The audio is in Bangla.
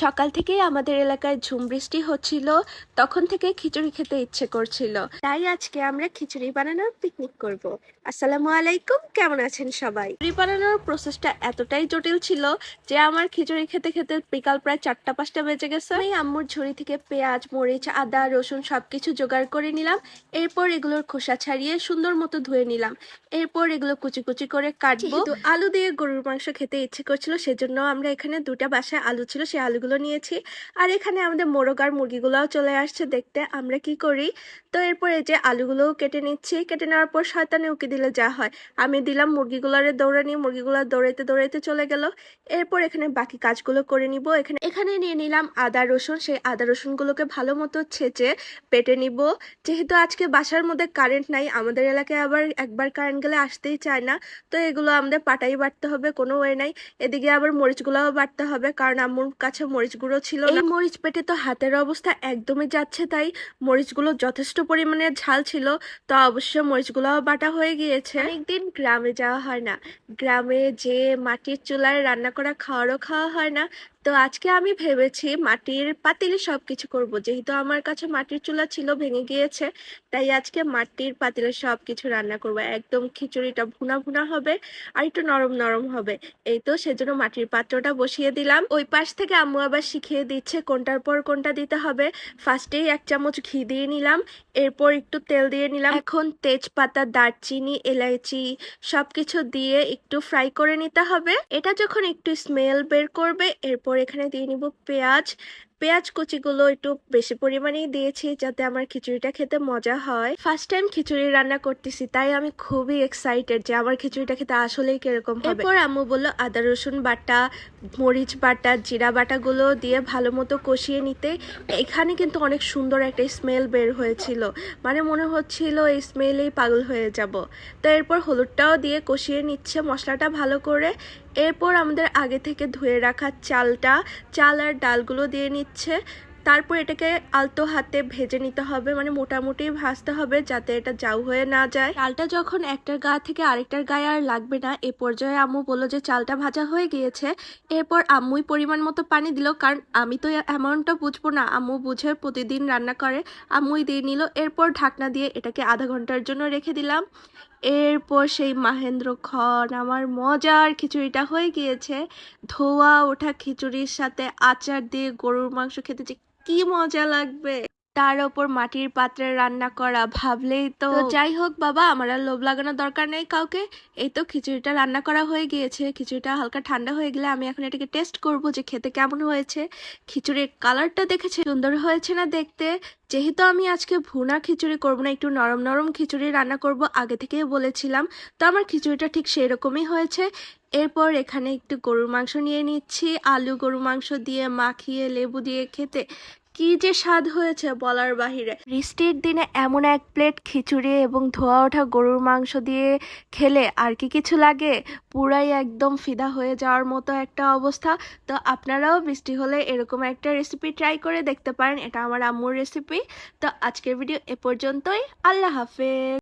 সকাল থেকেই আমাদের এলাকায় ঝুম বৃষ্টি হচ্ছিল তখন থেকে খিচুড়ি খেতে ইচ্ছে করছিল। তাই আজকে আমরা খিচুড়ি বানানোর পিকনিক করব। আসসালামু আলাইকুম কেমন আছেন সবাই? খিচুড়ি বানানোর প্রসেসটা এতটাই জটিল ছিল যে আমার খিচুড়ি খেতে খেতে বিকাল প্রায় চারটা পাঁচটা বেজে গেছে। আমি আম্মুর ঝুড়ি থেকে পেঁয়াজ মরিচ আদা রসুন সবকিছু জোগাড় করে নিলাম। এরপর এগুলোর খোসা ছাড়িয়ে সুন্দর মতো ধুয়ে নিলাম। এরপর এগুলো কুচি কুচি করে কাটবো। আলু দিয়ে গরুর মাংস খেতে ইচ্ছে করছিল সেজন্য আমরা এখানে দুটা বাসায় আলু ছিল সেই আলুগুলো নিয়েছি। আর এখানে আমাদের মোরগ আর মুরগিগুলোও চলে আসছে দেখতে। আমরা কি করি? তো এরপরে যে আলুগুলোও কেটে নিচ্ছি। কেটে নেওয়ার পর শয়তানে উকি দিলে যা হয়। আমি দিলাম মুরগিগুলোরে দৌড়ানি মুরগিগুলো দৌড়াইতে দৌড়াইতে চলে গেল। এরপর এখানে বাকি কাজগুলো করে নিব। এখানে এখানে নিয়ে নিলাম আদা, রসুন। সেই আদা, রসুনগুলোকে ভালো মতো ছেঁচে পেটে নিব। যেহেতু আজকে বাসার মধ্যে কারেন্ট নাই, আমাদের এলাকায় আবার একবার কারেন্ট গেলে আসতেই চায় না। তো এগুলো আমাদের পাটাই বাটতে হবে, কোনো ওয়ে নাই। এদিকে আবার মরিচগুলোও বাটতে হবে, কারণ আম্মুর কাছে মরিচ গুঁড়ো ছিল না। মরিচ পেটে তো হাতের অবস্থা একদমই যাচ্ছে তাই মরিচগুলো যথেষ্ট পরিমাণে ঝাল ছিল তো অবশ্য মরিচগুলোও বাটা হয়ে গিয়েছে। অনেকদিন গ্রামে যাওয়া হয় না। গ্রামে যে মাটির চুলায় রান্না করা খাওয়ারও খাওয়া হয় না তো আজকে আমি ভেবেছি মাটির পাতিলে সব কিছু করব। যেহেতু আমার কাছে মাটির চুলা ছিল, ভেঙে গিয়েছে, তাই আজকে মাটির পাতিলে সব কিছু রান্না করব। একদম খিচুড়িটা ভুনা ভুনা হবে, আর একটু নরম নরম হবে। এই তো সেজন্য মাটির পাত্রটা বসিয়ে দিলাম। ওই পাশ থেকে আম্মু আবার শিখিয়ে দিচ্ছে কোনটার পর কোনটা দিতে হবে। ফার্স্টেই এক চামচ ঘি দিয়ে নিলাম, এরপর একটু তেল দিয়ে নিলাম। এখন তেজপাতা, দারচিনি, এলাইচি সবকিছু দিয়ে একটু ফ্রাই করে নিতে হবে। এটা যখন একটু স্মেল বের করবে, এরপর এখানে দিয়ে নিব পেঁয়াজ। পেঁয়াজ কুচিগুলো একটু বেশি পরিমাণেই দিয়েছি যাতে আমার খিচুড়িটা খেতে মজা হয়। ফার্স্ট টাইম খিচুড়ি রান্না করতেছি, তাই আমি খুবই এক্সাইটেড যে আমার খিচুড়িটা খেতে আসলেই কীরকম হবে। এরপর আম্মু বলল, আদা, রসুন বাটা, মরিচ বাটা, জিরা বাটাগুলো দিয়ে ভালো মতো কষিয়ে নিতে। এখানে কিন্তু অনেক সুন্দর একটা স্মেল বের হয়েছিল। মানে মনে হচ্ছিল এই স্মেলেই পাগল হয়ে যাব। তো এরপর হলুদটাও দিয়ে কষিয়ে নিচ্ছে মশলাটা ভালো করে। এরপর আমাদের আগে থেকে ধুয়ে রাখা চালটা, চাল আর ডালগুলো দিয়ে নিচ্ছে। তারপর এটাকে আলতো হাতে ভেজে নিতে হবে মানে মোটামুটি ভাজতে হবে যাতে এটা জাউ হয়ে না যায়। চালটা যখন একটার গা থেকে আরেকটার গায়ে আর লাগবে না, এ পর্যায়ে আম্মু বলল যে চালটা ভাজা হয়ে গিয়েছে। এরপর আম্মুই পরিমাণ মতো পানি দিল, কারণ আমি তো অ্যামাউন্টটা বুঝব না। আম্মু বুঝে প্রতিদিন রান্না করে, আম্মুই দিয়ে নিল। এরপর ঢাকনা দিয়ে এটাকে আধা ঘণ্টার জন্য রেখে দিলাম। এরপর সেই মাহেন্দ্র খন আমার মজার খিচুড়িটা হয়ে গিয়েছে। ধোয়া ওঠা খিচুড়ির সাথে আচার দিয়ে গরুর মাংস খেতে যে কি মজা লাগবে। তার ওপর মাটির পাত্রে রান্না করা ভাবলেই তো যাই হোক বাবা, আমার আর লোভ লাগানোর দরকার নেই কাউকে। এই তো খিচুড়িটা রান্না করা হয়ে গিয়েছে। খিচুড়িটা হালকা ঠান্ডা হয়ে গেলে আমি এখন এটাকে টেস্ট করব যে খেতে কেমন হয়েছে। খিচুড়ির কালারটা দেখেছে, সুন্দর হয়েছে না দেখতে? যেহেতু আমি আজকে ভুনা খিচুড়ি করব না, একটু নরম নরম খিচুড়ি রান্না করব, আগে থেকেই বলেছিলাম, তো আমার খিচুড়িটা ঠিক সেই রকমই হয়েছে। এরপর এখানে একটু গরুর মাংস নিয়ে নিচ্ছি, আলু গরুর মাংস দিয়ে মাখিয়ে লেবু দিয়ে খেতে কি যে স্বাদ হয়েছে বলার বাহিরে। বৃষ্টির দিনে এমন এক প্লেট খিচুড়ি এবং ধোয়া ওঠা গরুর মাংস দিয়ে খেলে আর কি কিছু লাগে? পুরাই একদম ফিদা হয়ে যাওয়ার মতো একটা অবস্থা। তো আপনারাও বৃষ্টি হলে এরকম একটা রেসিপি ট্রাই করে দেখতে পারেন। এটা আমার আম্মুর রেসিপি তো আজকের ভিডিও এ পর্যন্তই। আল্লাহ হাফেজ।